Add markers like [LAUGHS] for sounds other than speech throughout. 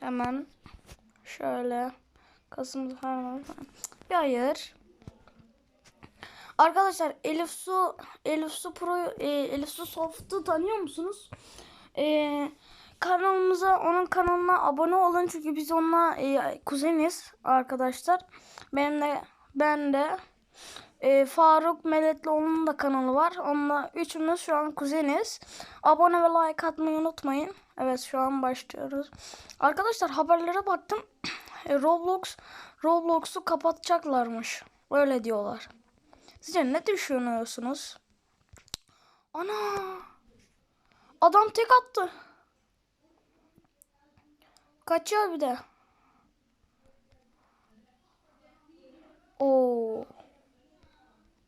Hemen şöyle Kasım Harman bir ayır. Arkadaşlar Elif Su Elif Su Pro e, Elif Su Soft'u tanıyor musunuz? E, kanalımıza onun kanalına abone olun çünkü biz onunla e, kuzeniz arkadaşlar. Benim de ben de e, Faruk Meletlioğlu'nun da kanalı var. Onunla üçümüz şu an kuzeniz. Abone ve like atmayı unutmayın. Evet şu an başlıyoruz. Arkadaşlar haberlere baktım. [CLEARS THROAT] E, Roblox Roblox'u kapatacaklarmış. Öyle diyorlar. Sizce ne düşünüyorsunuz? Ana! Adam tek attı. Kaçıyor bir de. Oo.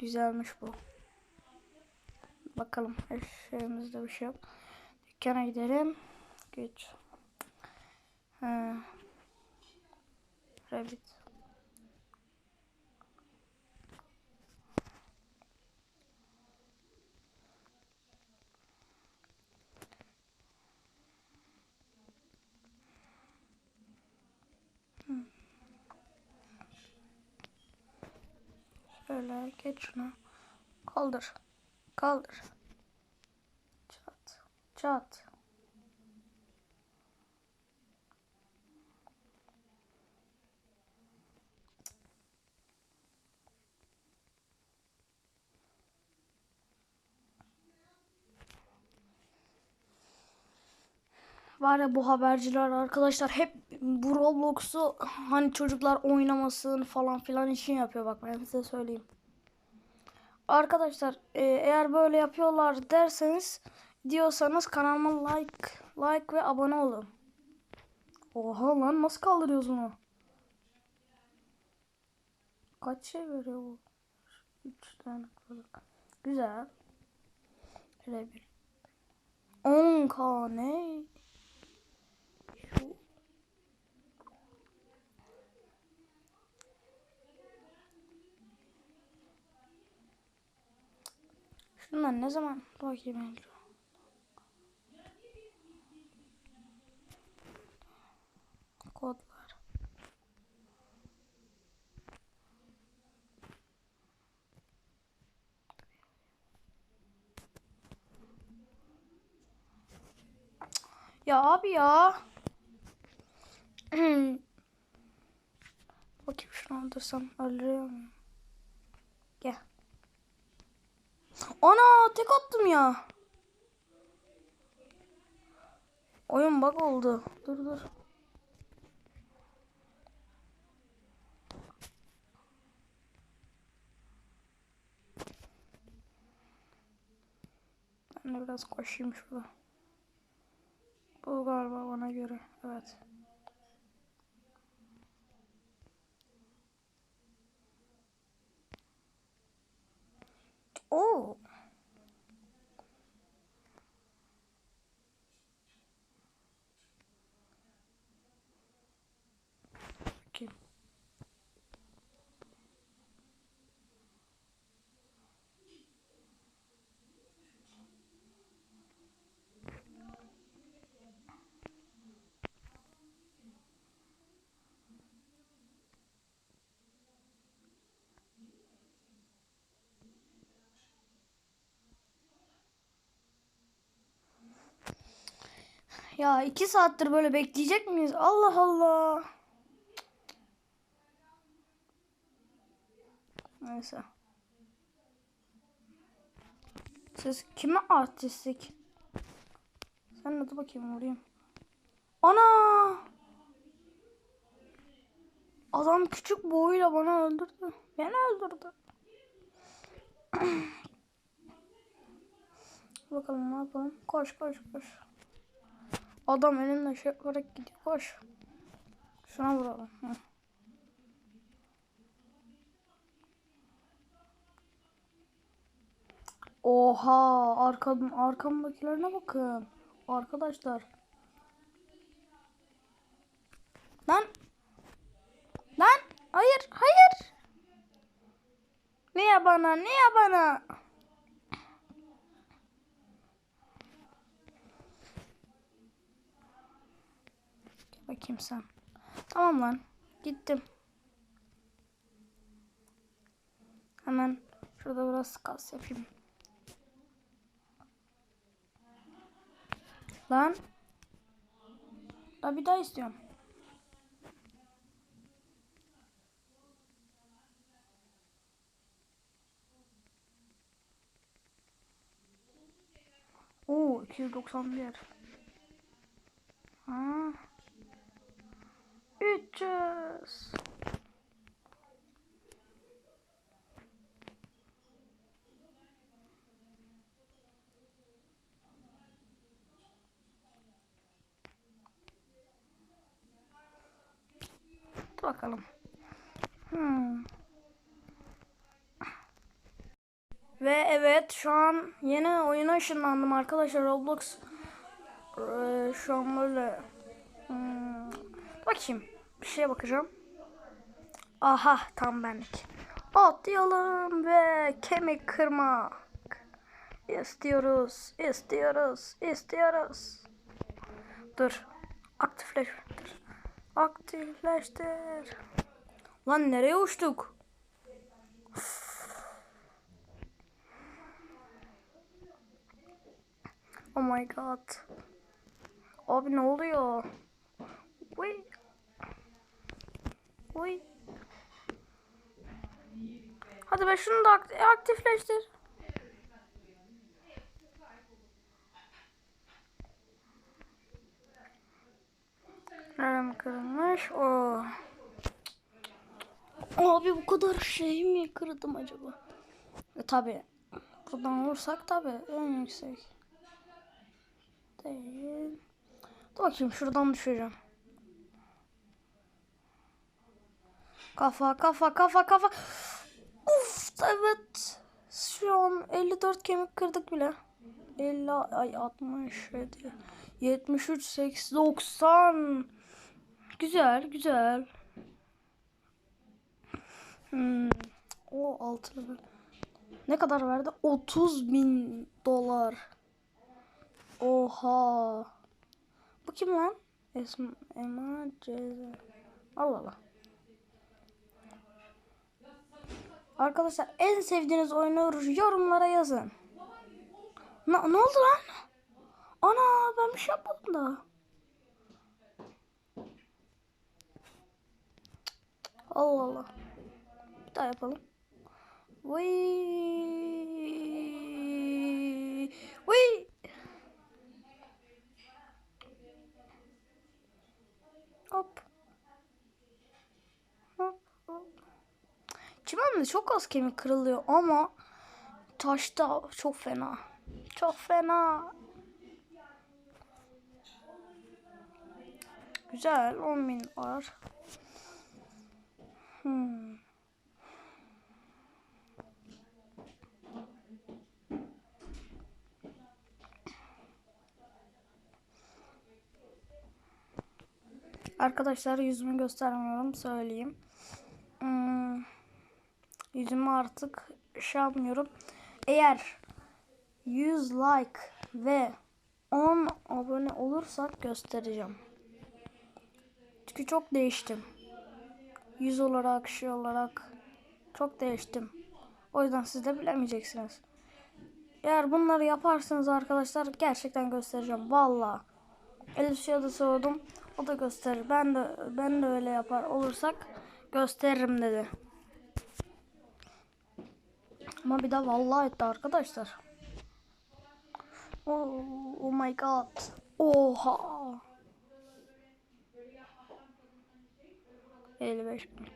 Güzelmiş bu. Bakalım her şeyimizde bir şey yok. Dükkana gidelim. Geç. He. Rabbit. Şöyle geç şunu. Kaldır. Kaldır. Çat. Çat. Var ya bu haberciler arkadaşlar hep bu Roblox'u hani çocuklar oynamasın falan filan için yapıyor bak ben size söyleyeyim. Arkadaşlar e, eğer böyle yapıyorlar derseniz diyorsanız kanalıma like like ve abone olun. Oha lan nasıl kaldırıyoruz bunu? Kaç şey veriyor bu? 3 tane kırık. Güzel. Şöyle bir. 10k ne? Şu. Şunlar ne zaman? Bakayım ben. Kodlar. Ya abi ya. Bakayım şunu aldırsam muyum? Gel. Ana tek attım ya. Oyun bug oldu. Dur dur. Ben de biraz koşayım şurada. Bu galiba bana göre. Evet. Oo. Ya iki saattir böyle bekleyecek miyiz? Allah Allah. Neyse. Siz kime artistik? Sen hadi bakayım vurayım. Ana! Adam küçük boyuyla bana öldürdü. Beni öldürdü. [CLEARS THROAT] Bakalım ne yapalım. Koş koş koş. Adam elimle şey yaparak gidiyor. Koş. Şuna vuralım. Hı. Oha arkam arkamdakilerine bakın. Arkadaşlar. Lan. Lan. Hayır. Hayır. Niye bana? Niye bana? Bakayım sen. Tamam lan. Gittim. Hemen şurada biraz kas yapayım. Lan. Daha bir daha istiyorum. Oo 291. Ha. 300. Hadi bakalım. Hmm. Ve evet şu an yeni oyuna ışınlandım arkadaşlar Roblox. Ee, şu an böyle. Hmm. Bakayım. Bir şeye bakacağım. Aha tam benlik. Atlayalım ve kemik kırmak. İstiyoruz, istiyoruz, istiyoruz. Dur. Aktifleştir. Aktifleştir. Lan nereye uçtuk? Oh my god. Abi ne oluyor? Uy. Uy. Hadi be şunu da aktif aktifleştir. Nerem kırılmış? Oo. Abi bu kadar şey mi kırdım acaba? E, tabi. Buradan vursak tabi en yüksek. Değil. Dur bakayım şuradan düşeceğim. Kafa kafa kafa kafa. Uf evet. Şu an 54 kemik kırdık bile. 50 ay 67 73 80 90 Güzel güzel. Hmm. O altı Ne kadar verdi? 30 bin dolar. Oha. Bu kim lan? Esma Ceza. Allah Allah. Arkadaşlar en sevdiğiniz oyunu yorumlara yazın. Ne, oldu lan? Ana ben bir şey yapmadım da. Allah Allah. Bir daha yapalım. Vay. Vay. Hop. Hop. Hop. Çimende çok az kemik kırılıyor ama taşta çok fena. Çok fena. Güzel 10 bin var. Hmm. Arkadaşlar yüzümü göstermiyorum söyleyeyim. Yüzümü artık şey yapmıyorum. Eğer 100 like ve 10 abone olursak göstereceğim. Çünkü çok değiştim. Yüz olarak, şey olarak çok değiştim. O yüzden siz de bilemeyeceksiniz. Eğer bunları yaparsanız arkadaşlar gerçekten göstereceğim. Valla. Elif Şah'a da sordum. O da gösterir. Ben de ben de öyle yapar olursak gösteririm dedi. Ama bir de vallahi etti arkadaşlar. Oh, oh my god. Oha. 55 bin.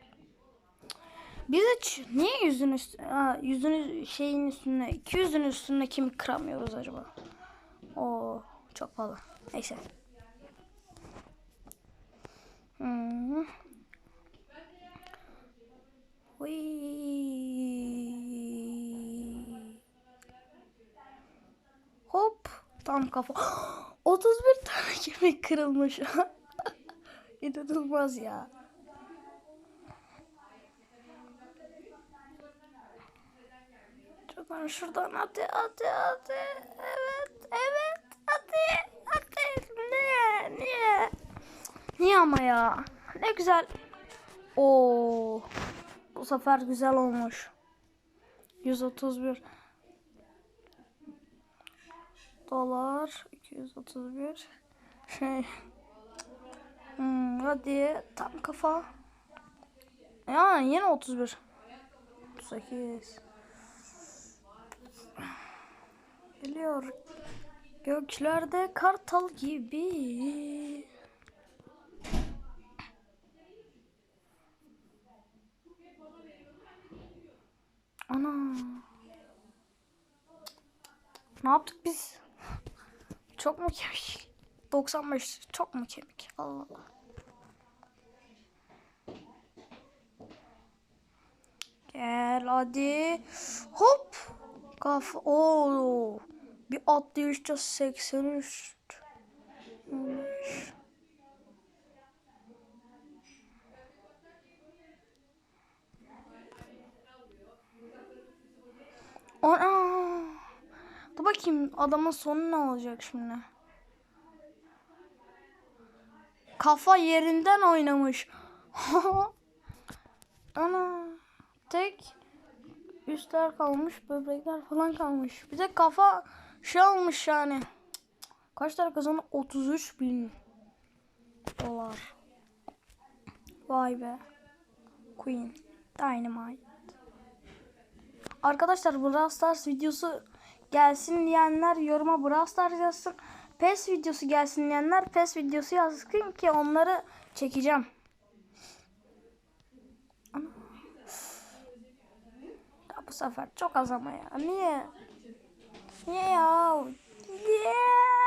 Biz hiç niye yüzün üstü, ha, yüzün şeyin üstüne, 200'ün üstünde kemik kıramıyoruz acaba? O çok pahalı. Neyse. Hmm. Whee. Hop. Tam kafa. [GASPS] 31 tane [LAUGHS] kemik kırılmış. [LAUGHS] İnanılmaz ya. Şuradan şuradan hadi hadi hadi. Evet evet hadi hadi. Niye niye? Niye ama ya? Ne güzel. Oo. Bu sefer güzel olmuş. 131 dolar 231 şey hmm, hadi tam kafa. Ya yine 31 38 geliyor. Göklerde kartal gibi. Ana. Ne yaptık biz çok mu kemik 95 çok mu kemik Allah Allah Gel hadi. Hop. Kafa. Oo. Bir atlayışta 83. 15. Ana. Bakayım adamın sonu ne olacak şimdi? Kafa yerinden oynamış. [LAUGHS] Ana. Tek üstler kalmış, böbrekler falan kalmış. Bir de kafa şey olmuş yani. Kaç tane kazandı? 33 bin dolar. Vay be. Queen. Dynamite. Arkadaşlar Brawl Stars videosu gelsin diyenler yoruma Brawl yazsın. PES videosu gelsin diyenler PES videosu yazsın ki onları çekeceğim. Ya bu sefer çok az ama ya. Niye? Niye ya? Niye?